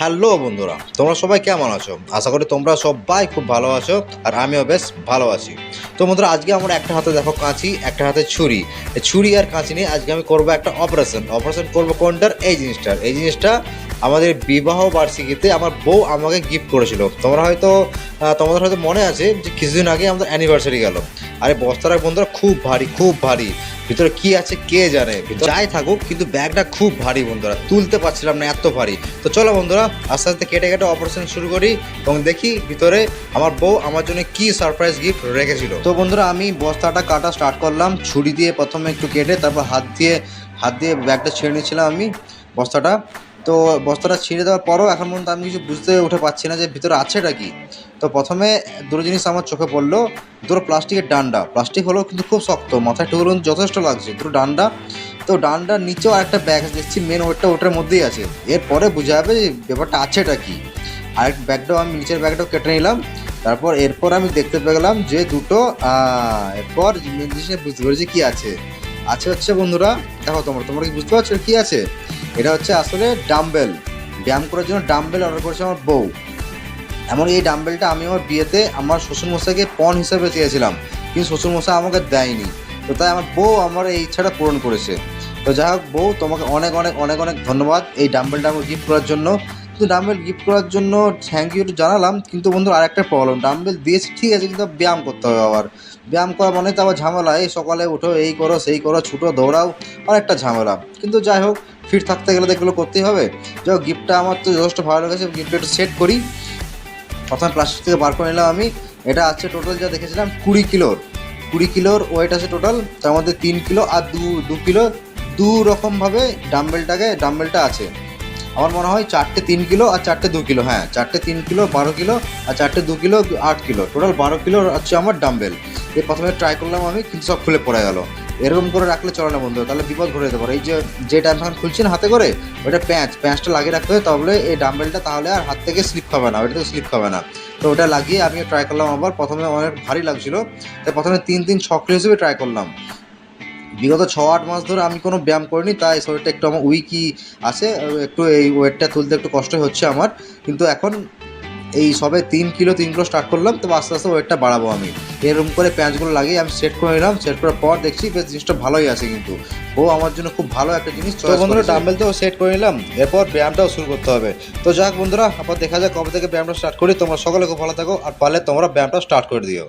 Hello বন্ধুরা, তোমরা সবাই কেমন আছো? আশা করি তোমরা সবাই খুব ভালো আছো আর আমিও বেশ ভালো আছি। তো বন্ধুরা, আজকে আমরা একটা হাতে দেখো কাঁচি, একটা হাতে ছুরি। ছুরি আর কাঁচি নিয়ে আজকে আমি করব একটা অপারেশন অপারেশন করব কোনটার? এই জিনিসটার। এই জিনিসটা আমাদের বিবাহ বার্ষিকীতে আমার বউ আমাকে গিফট করেছিল। তোমরা হয়তো তোমাদের হয়তো মনে আছে যে কিছুদিন আগে আমাদের অ্যানিভার্সারি গেল। আরে বস্তাটা বন্ধুরা খুব ভারী খুব ভারী। ভিতরে কি আছে কে জানে? যাই থাকুক, কিন্তু ব্যাগটা খুব ভারী বন্ধুরা। তুলতে পারছিলাম না, এত ভারী। তো চলো বন্ধুরা, আস্তে আস্তে কেটে কেটে অপারেশন শুরু করি এবং দেখি ভিতরে আমার বউ আমার জন্য কি সারপ্রাইজ গিফট রেখেছিল। তো বন্ধুরা, আমি বস্তাটা কাটা স্টার্ট করলাম। ছুরি দিয়ে প্রথমে একটু কেটে তারপর হাত দিয়ে হাত দিয়ে ব্যাগটা ছেড়ে নিয়েছিলাম আমি বস্তাটা। তো বস্তাটা ছিঁড়ে দেওয়ার পরও এখন পর্যন্ত আমি কিছু বুঝতে উঠে পাচ্ছি না যে ভিতরে আছেটা কি। তো প্রথমে দুটো জিনিস আমার চোখে পড়ল, দুটো প্লাস্টিকের ডান্ডা। প্লাস্টিক হলেও কিন্তু খুব শক্ত, মাথায় টুকুরন যথেষ্ট লাগছে, দুটো ডান্ডা। তো ডান্ডার নিচেও একটা ব্যাগ দেখছি মেন ওয়েটটা ওটার মধ্যেই আছে। এরপরে বোঝা যাবে যে ব্যাপারটা আছেটা কি। আরেক ব্যাগটাও আমি নিচের ব্যাগটাও কেটে নিলাম। তারপর এরপর আমি দেখতে পেলাম যে দুটো এরপর বুঝতে পেরেছি কি আছে। আছে হচ্ছে বন্ধুরা, দেখো তোমরা তোমরা কি বুঝতে পারছ কি আছে? এটা হচ্ছে আসলে ডাম্বেল ব্যায়াম করার জন্য ডাম্বেল অর্ডার করেছে আমার বউ। এমন এই ডাম্বেলটা আমি আমার বিয়েতে আমার শ্বশুরমশাইকে পণ হিসেবে চেয়েছিলাম। কিন্তু শ্বশুরমশাই আমাকে দেয়নি। তো তাই আমার বউ আমার এই ইচ্ছাটা পূরণ করেছে। তো যাই হোক, বউ, তোমাকে অনেক অনেক অনেক অনেক ধন্যবাদ এই ডাম্বেলটা আমাকে গিফট করার জন্য। কিন্তু ডাম্বেল গিফট করার জন্য থ্যাংক ইউ জানালাম। কিন্তু বন্ধু, আরেকটা প্রবলেম ডাম্বেল দিয়েছি, ঠিক আছে, কিন্তু ব্যায়াম করতে হবে আবার। ব্যায়াম করা মানে তো আবার ঝামেলা। এই সকালে উঠো, এই করো, সেই করো, ছুটো, দৌড়াও অনেকটা ঝামেলা। কিন্তু যাই হোক ফিট থাকতে গেলে তো এগুলো করতেই হবে। যাই হোক গিফটটা আমার তো যথেষ্ট ভালো লেগেছে গিফটটা একটু সেট করি। প্রথমে প্লাস্টিক থেকে বার করে নিলাম আমি। এটা আছে টোটাল যা দেখেছিলাম, কুড়ি কিলোর। কুড়ি কিলোর ওয়েট আছে টোটাল তার মধ্যে তিন কিলো আর দু দু কিলো দু রকমভাবে ডাম্বেলটাকে ডাম্বেলটা আছে। আমার মনে হয় চারটে তিন কিলো আর চারটে দু কিলো হ্যাঁ চারটে তিন কিলো, বারো কিলো আর চারটে দু কিলো, আট কিলো। টোটাল বারো কিলো হচ্ছে আমার ডাম্বেল এই প্রথমে ট্রাই করলাম আমি, কিন্তু সব খুলে পড়ে গেল। এরকম করে রাখলে চলে না বন্ধু, তাহলে বিপদ ঘটে যেতে পারে। এই যে যে ডাম্বেল খুলছি না হাতে করে ওটা প্যাঁচ, প্যাঁচটা লাগিয়ে রাখতে হবে, তাহলে এই ডাম্বেলটা তাহলে আর হাত থেকে স্লিপ খাবে না ওটা থেকে স্লিপ খাবে না। তো ওটা লাগিয়ে আমি ট্রাই করলাম আবার, প্রথমে অনেক ভারী লাগছিল, তাই প্রথমে তিন তিন ছক্রি হিসেবে ট্রাই করলাম। বিগত ছ আট মাস ধরে আমি কোনো ব্যায়াম করিনি, তাই শরীরটা একটু আমার উইকই আছে, একটু এই ওয়েটটা তুলতে একটু কষ্ট হচ্ছে আমার, কিন্তু এখন এই সবে তিন কিলো তিন কিলো স্টার্ট করলাম তো আস্তে আস্তে ওয়েটটা বাড়াবো আমি। এরকম করে প্যাঁচগুলো লাগিয়ে আমি সেট করে নিলাম সেট করার পর দেখছি বেশ জিনিসটা ভালোই আছে কিন্তু। ও আমার জন্য খুব ভালো একটা জিনিস তো বন্ধুরা ডাম্বেল তো সেট করে নিলাম এরপর ব্যায়ামটাও শুরু করতে হবে। তো যাক বন্ধুরা আবার দেখা যাক কবে থেকে ব্যায়ামটা স্টার্ট করি। তোমরা সকলে খুব ভালো থাকো আর পারলে তোমরা ব্যায়ামটা স্টার্ট করে দিও।